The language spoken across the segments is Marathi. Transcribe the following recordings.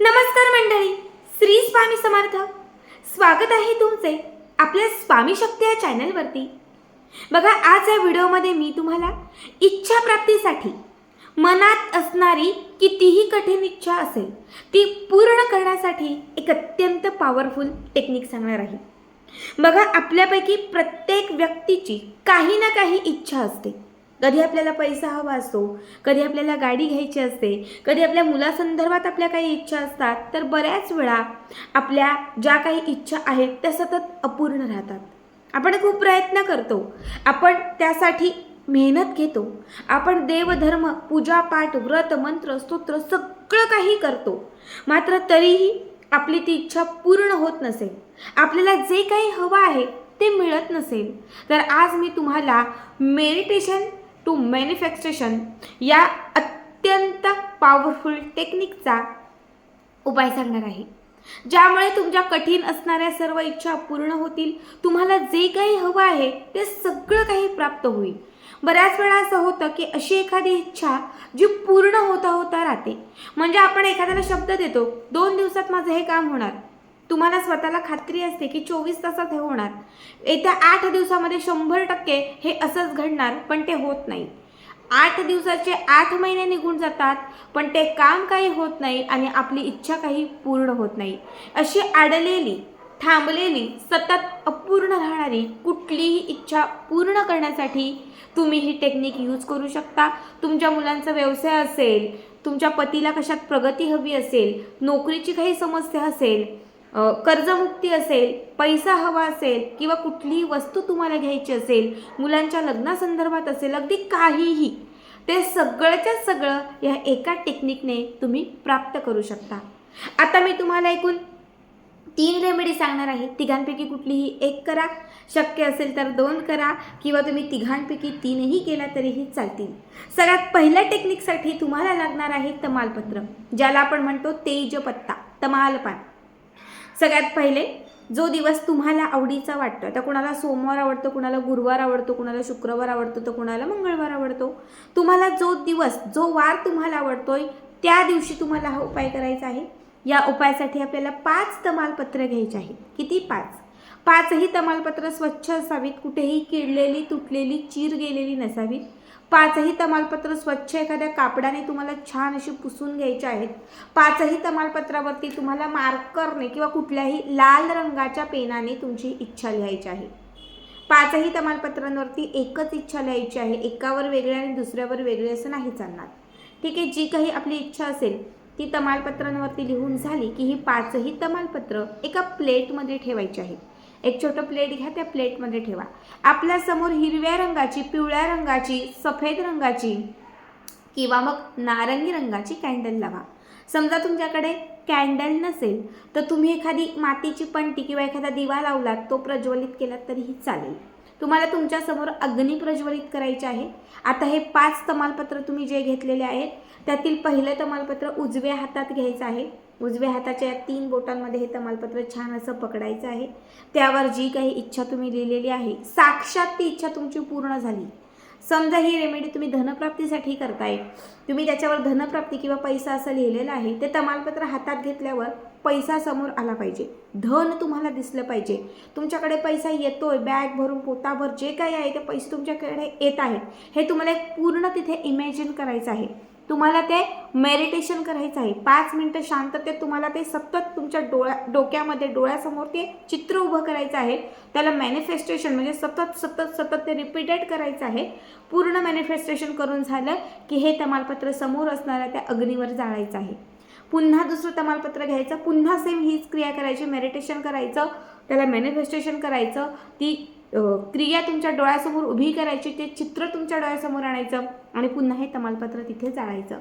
नमस्कार मंडळी श्री स्वामी समर्थ. स्वागत आहे तुमचे आपल्या स्वामी शक्ती या चॅनलवरती. बघा आज या व्हिडिओमध्ये मी तुम्हाला इच्छा प्राप्तीसाठी मनात असणारी कितीही कठीण इच्छा असेल ती पूर्ण करण्यासाठी एक अत्यंत पॉवरफुल टेक्निक सांगणार आहे. बघा आपल्यापैकी प्रत्येक व्यक्तीची काही ना काही इच्छा असते. कधी आपल्याला पैसा हवा असतो कधी आपल्याला गाडी घ्यायची असते कधी आपल्या मुलासंदर्भात आपल्या काही इच्छा असतात तर बऱ्याच वेळा आपल्या ज्या काही इच्छा आहेत त्या सतत अपूर्ण राहतात. आपण खूप प्रयत्न करतो. आपण त्यासाठी मेहनत घेतो. आपण देवधर्म पूजापाठ व्रत मंत्र स्तोत्र सगळं काही करतो. मात्र तरीही आपली ती इच्छा पूर्ण होत नसेल. आपल्याला जे काही हवं आहे ते मिळत नसेल. तर आज मी तुम्हाला मेडिटेशन टू मॅनिफेस्टेशन या अत्यंत पॉवरफुल टेक्निकचा उपाय सांगणार आहे. ज्यामुळे तुमच्या कठीण असणाऱ्या सर्व इच्छा पूर्ण होतील. तुम्हाला जे काही हवं आहे ते सगळं काही प्राप्त होईल. बऱ्याच वेळा असं होतं की अशी एखादी इच्छा जी पूर्ण होता होता राहते. म्हणजे आपण एखाद्याला शब्द देतो दोन दिवसात माझं हे काम होणार. तुम्हाला स्वतःला खात्री असते की चोवीस तासात हे होणार. येत्या आठ दिवसामध्ये शंभर टक्के हे असंच घडणार पण ते होत नाही. आठ दिवसाचे आठ महिने निघून जातात पण ते काम काही होत नाही आणि आपली इच्छा काही पूर्ण होत नाही. अशी अडलेली थांबलेली सतत अपूर्ण राहणारी कुठलीही इच्छा पूर्ण करण्यासाठी तुम्ही ही टेक्निक यूज करू शकता. तुमच्या मुलांचा व्यवसाय असेल तुमच्या पतीला कशात प्रगती हवी असेल नोकरीची काही समस्या असेल कर्जमुक्ती असेल पैसा हवा असेल किंवा कुठलीही वस्तू तुम्हाला घ्यायची असेल मुलांच्या लग्नासंदर्भात असेल अगदी काहीही ते सगळंच्या सगळं या एका टेक्निकने तुम्ही प्राप्त करू शकता. आता मी तुम्हाला एकूण तीन रेमेडी सांगणार आहे. तिघांपैकी कुठलीही एक करा. शक्य असेल तर दोन करा किंवा तुम्ही तिघांपैकी तीनही केला तरीही चालतील. सगळ्यात पहिल्या टेक्निकसाठी तुम्हाला लागणार आहे तमालपत्र ज्याला आपण म्हणतो तेजपत्ता तमालपान. सगळ्यात पहिले जो दिवस तुम्हाला आवडीचा वाटतो आता कुणाला सोमवार आवडतो कुणाला गुरुवार आवडतो कुणाला शुक्रवार आवडतो तर कुणाला मंगळवार आवडतो. तुम्हाला जो दिवस जो वार तुम्हाला आवडतोय त्या दिवशी तुम्हाला हा उपाय करायचा आहे. या उपायासाठी आपल्याला पाच तमालपत्र घ्यायची आहेत. किती? पाच. पाचही तमालपत्र स्वच्छ असावीत कुठेही किडलेली तुटलेली चीर गेलेली नसावीत. पाचही तमालपत्र स्वच्छ एखाद्या कापडाने तुम्हाला छान अशी पुसून घ्यायचे आहेत. पाचही तमालपत्रावरती तुम्हाला मार्करने किंवा कुठल्याही लाल रंगाच्या पेनाने तुमची इच्छा लिहायची आहे. पाचही तमालपत्रांवरती एकच इच्छा लिहायची आहे. एकावर वेगळे आणि दुसऱ्यावर वेगळी असं नाही चालणार. ठीक आहे जी काही आपली इच्छा असेल ती तमालपत्रांवरती लिहून झाली की ही पाचही तमालपत्र एका प्लेटमध्ये ठेवायची आहेत एक छोटं प्लेट घ्या त्या प्लेटमध्ये ठेवा. आपल्यासमोर हिरव्या रंगाची पिवळ्या रंगाची सफेद रंगाची किंवा मग नारंगी रंगाची कॅन्डल लावा. समजा तुमच्याकडे कॅन्डल नसेल तर तुम्ही एखादी मातीची पंटी किंवा एखादा दिवा लावलात तो प्रज्वलित केलात तरीही चालेल. तुम्हाला तुमच्यासमोर अग्नी प्रज्वलित करायचे आहे. आता हे पाच तमालपत्र तुम्ही जे घेतलेले आहेत त्यातील पहिलं तमालपत्र उजव्या हातात घ्यायचं आहे. उजव्या हाताच्या या तीन बोटांमध्ये हे तमालपत्र छान असं पकडायचं आहे. त्यावर जी काही इच्छा तुम्ही लिहिलेली आहे साक्षात ती इच्छा तुमची पूर्ण झाली. समजा ही रेमेडी तुम्ही धनप्राप्तीसाठी करताय. तुम्ही त्याच्यावर धनप्राप्ती किंवा पैसा असं लिहिलेलं आहे ते तमालपत्र हातात घेतल्यावर पैसा समोर आला पाहिजे. धन तुम्हाला दिसलं पाहिजे. तुमच्याकडे पैसा येतोय बॅग भरून पोताभर जे काही आहे ते पैसे तुमच्याकडे येत आहेत. हे तुम्हाला एक पूर्ण तिथे इमॅजिन करायचं आहे. तुम्हाला ते मेडिटेशन करायचं आहे. पाच मिनटं शांततेत तुम्हाला ते सतत तुमच्या डोळ्या डोक्यामध्ये डोळ्यासमोर ते चित्र उभं करायचं आहे. त्याला मॅनिफेस्टेशन म्हणजे सतत सतत सतत ते रिपीटेड करायचं आहे. पूर्ण मॅनिफेस्टेशन करून झालं की हे तमालपत्र समोर असणाऱ्या त्या अग्नीवर जाळायचं आहे. पुन्हा दुसरं तमालपत्र घ्यायचं. पुन्हा सेम हीच क्रिया करायची. मेडिटेशन करायचं. त्याला मॅनिफेस्टेशन करायचं. ती क्रिया तुमच्या डोळ्यासमोर उभी करायची ते चित्र तुमच्या डोळ्यासमोर आणायचं आणि पुन्हा हे तमालपत्र तिथे जाळायचं.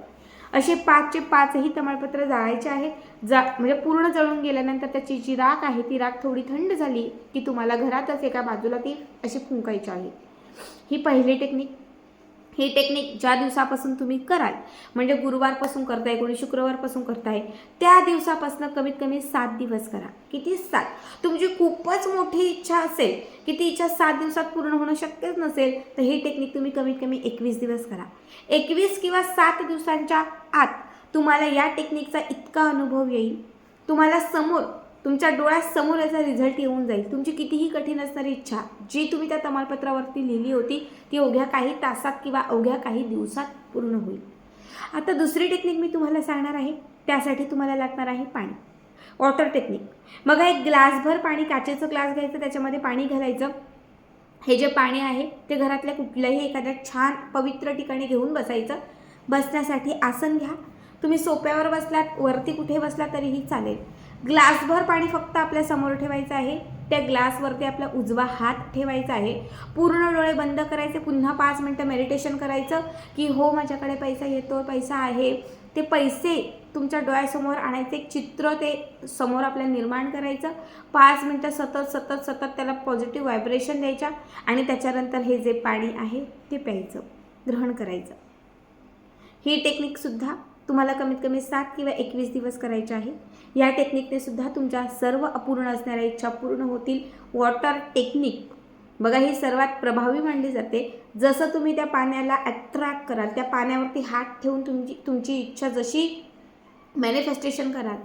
असे पाचचे पाचही तमालपत्र जाळायचे आहे जा म्हणजे पूर्ण जळून गेल्यानंतर त्याची जी राख आहे ती राख थोडी थंड झाली की तुम्हाला घरातच एका बाजूला ती अशी फुंकायची आहे. ही पहिली टेक्निक ही टेक्निक ज्या दिवसापासून तुम्ही कराल म्हणजे गुरुवारपासून करताय कोणी शुक्रवारपासून करताय त्या दिवसापासून कमीत कमी सात दिवस करा. किती सात? तुमची खूपच मोठी इच्छा असेल की ती इच्छा सात दिवसात पूर्ण होणं शक्यच नसेल तर ही टेक्निक तुम्ही कमीत कमी एकवीस दिवस करा. एकवीस किंवा सात दिवसांच्या आत तुम्हाला या टेक्निकचा इतका अनुभव येईल. तुम्हाला समोर तुमच्या डोळ्यासमोर याचा रिझल्ट येऊन जाईल. तुमची कितीही कठीण असणारी इच्छा जी तुम्ही त्या तमालपत्रावरती लिहिली होती ती अवघ्या काही तासात किंवा अवघ्या काही दिवसात पूर्ण होईल. आता दुसरी टेक्निक मी तुम्हाला सांगणार आहे. त्यासाठी तुम्हाला लागणार आहे पाणी. वॉटर टेक्निक मग एक ग्लासभर पाणी काचेचं ग्लास घ्यायचं त्याच्यामध्ये पाणी घालायचं. हे जे पाणी आहे ते घरातल्या कुठल्याही एखाद्या छान पवित्र ठिकाणी घेऊन बसायचं. बसण्यासाठी आसन घ्या. तुम्ही सोप्यावर बसलात वरती कुठे बसला तरीही चालेल. ग्लासभर पाणी फक्त आपल्यासमोर ठेवायचं आहे. त्या ग्लासवरती आपला उजवा हात ठेवायचा आहे. पूर्ण डोळे बंद करायचे. पुन्हा पाच मिनटं मेडिटेशन करायचं की हो माझ्याकडे पैसा येतो पैसा आहे. ते पैसे तुमच्या डोळ्यासमोर आणायचे. एक चित्र ते समोर आपल्या निर्माण करायचं. पाच मिनटं सतत सतत सतत त्याला पॉझिटिव्ह व्हायब्रेशन द्यायच्या आणि त्याच्यानंतर हे जे पाणी आहे ते प्यायचं ग्रहण करायचं. ही टेक्निकसुद्धा तुम्हाला कमीत कमी सात किंवा एकवीस दिवस करायचे आहे. या टेक्निकने सुद्धा तुमच्या सर्व अपूर्ण असणाऱ्या इच्छा पूर्ण होतील. वॉटर टेक्निक बघा ही सर्वात प्रभावी मानली जाते. जसं तुम्ही त्या पाण्याला अट्रॅक्ट कराल त्या पाण्यावरती हात ठेवून तुमची तुमची इच्छा जशी मॅनिफेस्टेशन कराल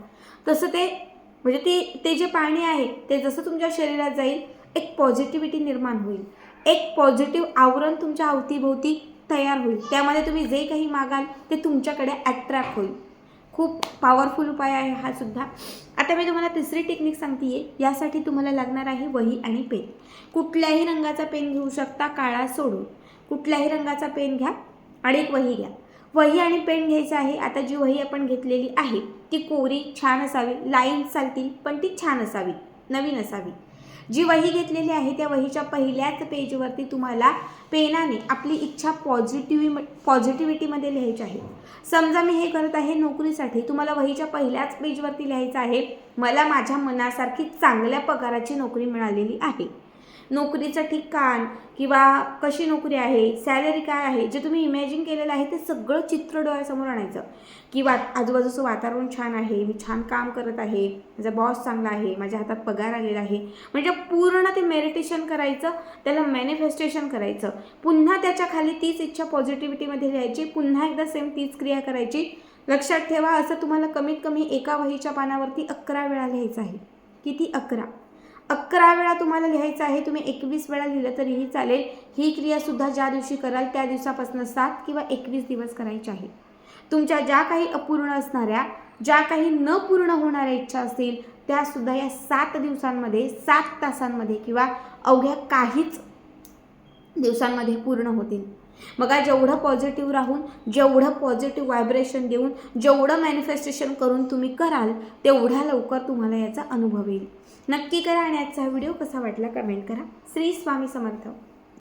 तसं ते म्हणजे ते ते जे पाणी आहे ते जसं तुमच्या शरीरात जाईल एक पॉझिटिव्हिटी निर्माण होईल. एक पॉझिटिव्ह आवरण तुमच्या अवतीभोवती तयार होईल. त्यामध्ये तुम्ही जे काही मागाल ते तुमच्याकडे अट्रॅक्ट होईल. खूप पॉवरफुल उपाय आहे हा सुद्धा. आता मी तुम्हाला तिसरी टेक्निक सांगते यासाठी तुम्हाला लागणार आहे वही आणि पेन. कुठल्याही रंगाचा पेन घेऊ शकता काळा सोडून. कुठल्याही रंगाचा पेन घ्या आणि एक वही घ्या. वही आणि पेन घ्यायचं आहे. आता जी वही आपण घेतलेली आहे ती कोरी छान असावी लाईन चालतील पण ती छान असावी नवीन असावी. जी वही घेतलेली आहे त्या वहीच्या पहिल्याच पेजवरती तुम्हाला पेनाने आपली इच्छा पॉझिटिव्ह पॉझिटिव्हिटीमध्ये लिहायची आहे. समजा मी हे करत आहे नोकरीसाठी तुम्हाला वहीच्या पहिल्याच पेजवरती लिहायचं आहे मला माझ्या मनासारखी चांगल्या पगाराची नोकरी मिळालेली आहे. नोकरीचं ठिकाण किंवा कशी नोकरी आहे सॅलरी काय आहे जे तुम्ही इमॅजिन केलेलं आहे ते सगळं चित्र डोळ्यासमोर आणायचं. की वा आजूबाजूचं वातावरण छान आहे मी छान काम करत आहे माझा बॉस चांगला आहे माझ्या हातात पगार आलेला आहे. म्हणजे पूर्ण ते मेडिटेशन करायचं त्याला मॅनिफेस्टेशन करायचं. पुन्हा त्याच्याखाली तीच इच्छा पॉझिटिव्हिटीमध्ये लिहायची पुन्हा एकदा सेम तीच क्रिया करायची. लक्षात ठेवा असं तुम्हाला कमीत कमी एका वहीच्या पानावरती अकरा वेळा लिहायचं आहे. किती? अकरा. अकरा वेळा तुम्हाला लिहायचं आहे तुम्ही एकवीस वेळा लिहिलं तरीही चालेल. ही क्रियासुद्धा ज्या दिवशी कराल त्या दिवसापासून सात किंवा एकवीस दिवस करायची आहे. तुमच्या ज्या काही अपूर्ण असणाऱ्या ज्या काही न पूर्ण होणाऱ्या इच्छा असतील त्यासुद्धा या सात दिवसांमध्ये सात तासांमध्ये किंवा अवघ्या काहीच दिवसांमध्ये पूर्ण होतील. बघा जेवढं पॉझिटिव्ह राहून जेवढं पॉझिटिव्ह व्हायब्रेशन देऊन जेवढं मॅनिफेस्टेशन करून तुम्ही कराल तेवढ्या लवकर तुम्हाला याचा अनुभव येईल. नक्की करा आणि आजचा व्हिडिओ कसा वाटला कमेंट करा. श्री स्वामी समर्थ.